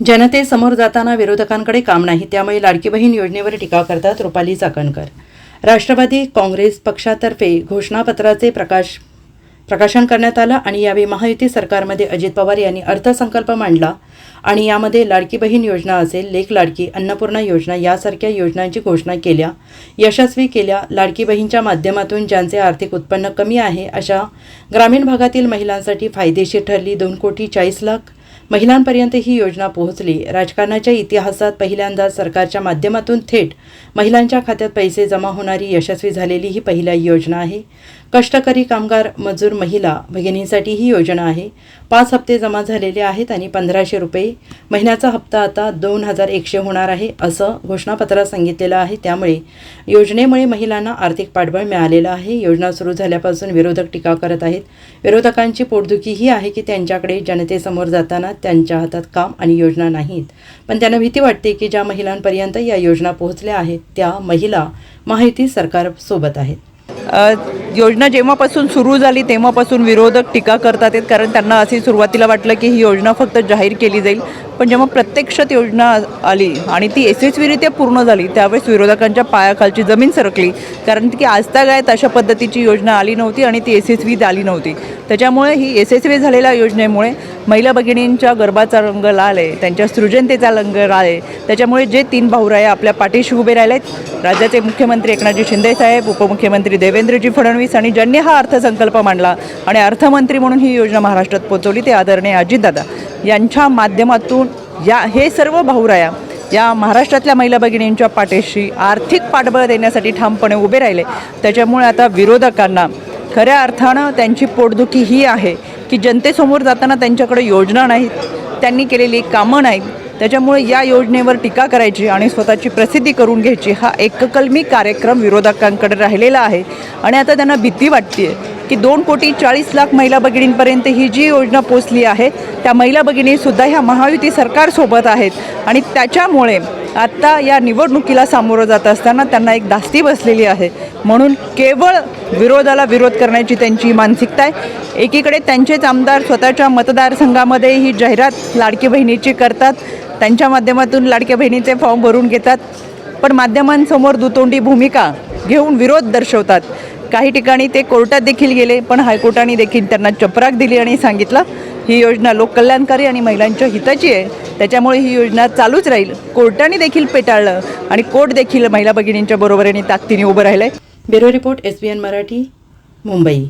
जनतेसमोर जाताना विरोधकांकडे काम नाही त्यामुळे लाडकी बहीण योजनेवर टीका करतात रुपाली चाकणकर. राष्ट्रवादी काँग्रेस पक्षातर्फे घोषणापत्राचे प्रकाश प्रकाशन करण्यात आलं आणि यावेळी महायुती सरकारमध्ये अजित पवार यांनी अर्थसंकल्प मांडला आणि यामध्ये लाडकी बहीण योजना असेल लेख लाडकी अन्नपूर्णा योजना यासारख्या योजनांची घोषणा केल्या. यशस्वी केल्या. लाडकी बहीणच्या माध्यमातून ज्यांचे आर्थिक उत्पन्न कमी आहे अशा ग्रामीण भागातील महिलांसाठी फायदेशीर ठरली दोन कोटी चाळीस लाख महिलांपर्यंत ही योजना पोहोचली. राजकारणाच्या इतिहासात पहिल्यांदा सरकारच्या माध्यमातून थेट महिलांच्या खात्यात पैसे जमा होणारी यशस्वी झालेली ही पहिला योजना आहे. कष्टकरी कामगार मजूर महिला भगिनींसाठी ही योजना आहे. पाच हप्ते जमा झालेले आहेत आणि पंधराशे रुपये महिन्याचा हप्ता आता दोन हजार एकशे होणार आहे असं घोषणापत्रात सांगितलेलं आहे. त्यामुळे योजनेमुळे महिलांना आर्थिक पाठबळ मिळालेलं आहे. योजना सुरू झाल्यापासून विरोधक टीका करत आहेत. विरोधकांची पोटदुखी ही आहे की त्यांच्याकडे जनतेसमोर जाताना त्यांच्या हातात काम आणि योजना नाहीत. पण त्यांना भीती वाटते की ज्या महिलांपर्यंत या योजना पोहोचल्या आहेत त्या महिला माहिती सरकारसोबत आहेत. योजना जेव्हापासून सुरू झाली तेव्हापासून विरोधक टीका करतात आहेत कारण त्यांना असे सुरुवातीला वाटलं की ही योजना फक्त जाहीर केली जाईल. पण जेव्हा प्रत्यक्षात योजना आली आणि ती यशस्वीरित्या पूर्ण झाली त्यावेळेस विरोधकांच्या पायाखालची जमीन सरकली. कारण की आजतागायत अशा पद्धतीची योजना आली नव्हती आणि ती यशस्वी झाली नव्हती. त्याच्यामुळे ही यशस्वी झालेल्या योजनेमुळे महिला भगिनींच्या गर्भाचा रंग लाल आहे त्यांच्या सृजनतेचा रंग लाल आहे. त्याच्यामुळे जे तीन भाऊराय आपल्या पाठीशी उभे राहिले आहेत राज्याचे मुख्यमंत्री एकनाथजी शिंदेसाहेब उपमुख्यमंत्री देवेंद्रजी फडणवीस आणि ज्यांनी हा अर्थसंकल्प मांडला आणि अर्थमंत्री म्हणून ही योजना महाराष्ट्रात पोहोचवली ते आदरणीय अजितदादा. यांच्या माध्यमातून या हे सर्व भाऊराया या महाराष्ट्रातल्या महिला भगिनींच्या पाठीशी आर्थिक पाठबळ देण्यासाठी ठामपणे उभे राहिले. त्याच्यामुळे आता विरोधकांना खऱ्या अर्थानं त्यांची पोटदुखी ही आहे की जनतेसमोर जाताना त्यांच्याकडे योजना नाहीत त्यांनी केलेली कामं नाहीत. त्याच्यामुळे या योजनेवर टीका करायची आणि स्वतःची प्रसिद्धी करून घ्यायची हा एककलमी कार्यक्रम विरोधकांकडे राहिलेला आहे. आणि आता त्यांना भीती वाटते की दोन कोटी चाळीस लाख महिला भगिनींपर्यंत ही जी योजना पोचली आहे त्या महिला भगिनीसुद्धा ह्या महायुती सरकारसोबत आहेत. आणि त्याच्यामुळे आत्ता या निवडणुकीला सामोरं जात असताना त्यांना एक धास्ती बसलेली आहे. म्हणून केवळ विरोधाला विरोध करण्याची त्यांची मानसिकता आहे. एकीकडे त्यांचेच आमदार स्वतःच्या मतदारसंघामध्ये ही जाहिरात लाडकी बहिणीची करतात. त्यांच्या माध्यमातून लाडक्या बहिणीचे फॉर्म भरून घेतात. पण माध्यमांसमोर दुतोंडी भूमिका घेऊन विरोध दर्शवतात. काही ठिकाणी ते कोर्टात देखील गेले पण हायकोर्टाने देखील त्यांना चपराक दिली आणि सांगितलं ही योजना लोककल्याणकारी आणि महिलांच्या हिताची आहे. त्याच्यामुळे ही योजना चालूच राहील. कोर्टाने देखील पेटाळलं आणि कोर्ट देखील महिला भगिनींच्या बरोबरीने ताकदीने उभं राहिलं आहे bureau report S B N Marathi Mumbai.